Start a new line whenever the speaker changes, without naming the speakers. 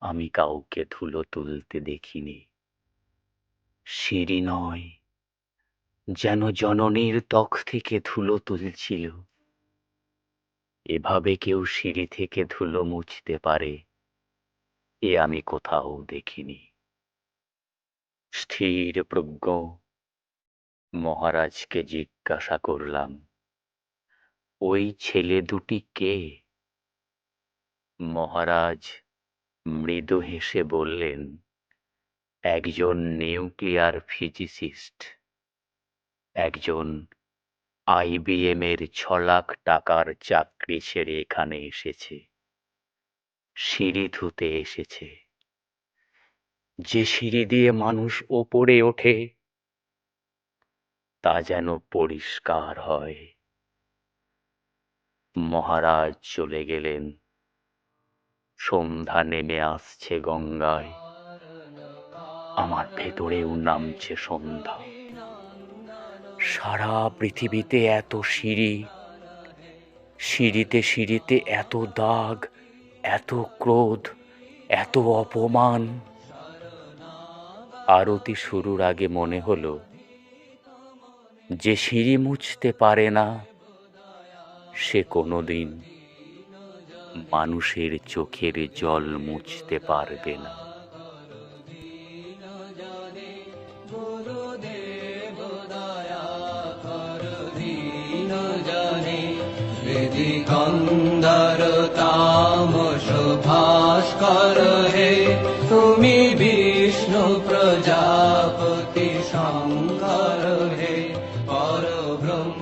আমি কাউকে ধুলো তুলতে দেখিনি। সিঁড়ি নয়, যেন জননীর ত্বক থেকে ধুলো তুলছিল। এভাবে কেউ সিঁড়ি থেকে ধুলো মুছতে পারে, এ আমি কোথাও দেখিনি। স্থির প্রজ্ঞ, মহারাজকে জিজ্ঞাসা করলাম, ওই ছেলে দুটি কে? মহারাজ মৃদু হেসে বললেন, একজন নিউক্লিয়ার ফিজিসিস্ট, একজন আইবিএম এর ছ লাখ টাকার চাকরি ছেড়ে এখানে এসেছে, সিঁড়ি ধুতে এসেছে। যে সিঁড়ি দিয়ে মানুষ ওপরে ওঠে, তা যেন পরিষ্কার হয়। মহারাজ চলে গেলেন। সন্ধ্যা নেমে আসছে গঙ্গায়। আমার ভেতরেও নামছে সন্ধ্যা। সারা পৃথিবীতে এত সিঁড়ি, সিঁড়িতে সিঁড়িতে এত দাগ, এত ক্রোধ, এত অপমান। আরতি শুরুর আগে মনে হলো, যে সিঁড়ি মুছতে পারে না, সে কোনোদিন মানুষের চোখের জল মুছতে পারবে না।
ভাস্কর হে তুমি বিষ্ণু প্রজাপতি শঙ্কর হে পরব্রহ্ম